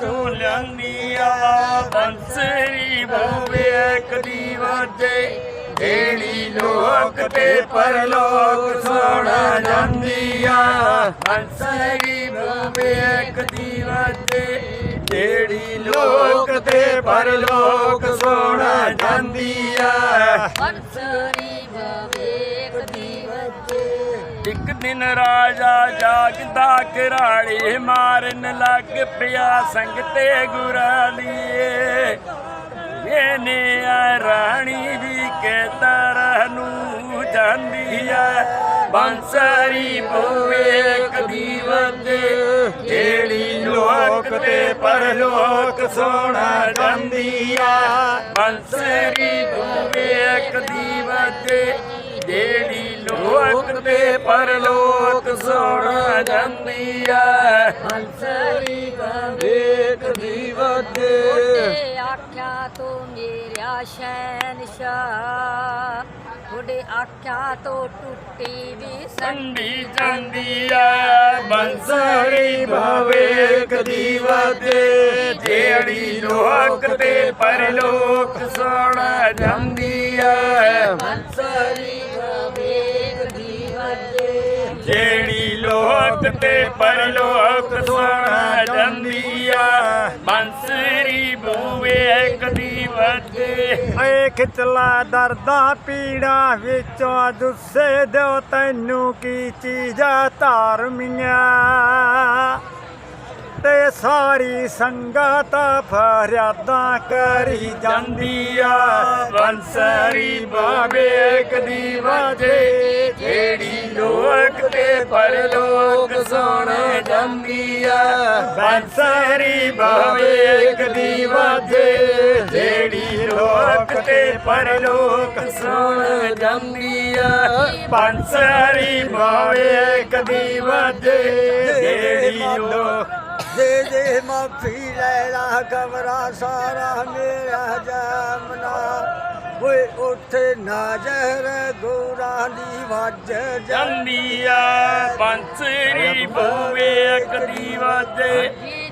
ਤੋਂ ਲਿਆਂਦੀ ਆ ਬੰਸਰੀ ਬੋਵੇ ਕਦੀ ਵਾਜੇ ਜਿਹੜੀ ਲੋਕ ਤੇ ਪਰਲੋਕ ਸੋਣਾ ਜਾਂਦੀ ਆ। ਬੰਸਰੀ ਬੋਵੇ ਕਦੀ ਵਾਜੇ ਜਿਹੜੀ ਲੋਕ ਤੇ ਪਰਲੋਕ ਸੋਣਾ ਜਾਂਦੀ ਆ ਇੱਕ ਦਿਨ ਰਾਜਾ ਜਾਗਦਾ ਘਰਾੜੇ ਮਾਰਨ ਲੱਗ ਪਿਆ ਸੰਗ ਤੇ ਗੁਰਾਲੀਏ। ਇਹਨੇ ਆ ਰਾਣੀ ਵੀ ਕੇ ਤਰ੍ਹਾਂ ਨੂੰ ਜਾਂਦੀ ਐ ਬੰਸਰੀ ਬੋਵੇ ਕਦੀ ਵਦੇ ਜਿਹੜੀ ਲੋਕ ਤੇ ਪਰਲੋਕ ਸੋਣਾ ਜਾਂਦੀ ਆ। ਬੰਸਰੀ ਬੋਵੇ ਕਦੀ ਜਿਹੜੀ ਲੋਕ ਤੇ ਪਰਲੋਕ ਸੋਣਾ ਜਾਂਦੀ ਆ ਬੰਸਰੀ ਵੇਖ ਦੀ ਵਦੇ ਬਵੇਕ ਆਖਿਆ ਤੂੰ ਮੇਰਿਆ ਸ਼ਹਿਨਸ਼ਾਹ। ਤੁਹਾਡੇ ਆਖਿਆ ਤੋਂ ਟੁੱਟੀ ਵੀ ਸੰਡੀ ਜਾਂਦੀ ਆ ਬੰਸਰੀ ਭਾਵੇ ਕਦੀ ਵਦੇ ਜਿਹੜੀ ਲੋਕ ਤੇ ਪਰਲੋਕ ਸੋਣਾ ਜਾਂਦੀ ਆ ਬੰਸਰੀ ਲੋਕ ਤੇ ਪਰਲੋਕ ਸੋਣਾ ਜਾਂਦੀ ਆ। ਬੰਸਰੀ ਬੂਵੇ ਕਦੀ ਵਜੇ। ਏ ਖਿਚਲਾ ਦਰਦਾਂ ਪੀੜਾਂ ਵਿੱਚੋਂ ਦੁੱਸੇ ਦਿਓ ਤੈਨੂੰ ਕੀ ਚੀਜ਼ਾਂ ਧਾਰਮੀਆਂ? ਤੇ ਸਾਰੀ ਸੰਗਤ ਫਰਿਆਦਾਂ ਕਰੀ ਜਾਂਦੀ ਆ। ਬੰਸਰੀ ਬਾਬੇ ਕਦੀ ਵਜੇ। ਜਿਹੜੀ ਲੋਕ ਤੇ ਪਰਲੋਕ ਸੋਣੇ ਜਾਂਦੀ ਆ। ਬੰਸਰੀ ਬਾਬੇ ਕਦੀ ਵਜੇ ਜਿਹੜੀ ਲੋਕ ਤੇ ਪਰਲੋਕ। ਸੋਣੇ ਜਾਂਦੀ ਆ। ਬੰਸਰੀ ਬਾਬੇ ਕਦੀ ਵਜੇ ਜਿਹੜੀ ਲੋਕ ਜੇ ਜੇ ਮਾਫੀ ਲੈ ਲਾ ਕਬਰਾ ਸਾਰਾ ਮੇਰਾ ਜਾਮਨਾ। ਓਏ ਉੱਥੇ ਨਾ ਜ਼ਹਿਰ ਗੋਰਾਂ ਦੀ ਵੱਜ ਜਾ ਜਾਂਦੀ ਆ। ਬੰਸਰੀ ਬੂਵੇ ਕਦੀ ਵਾਜੇ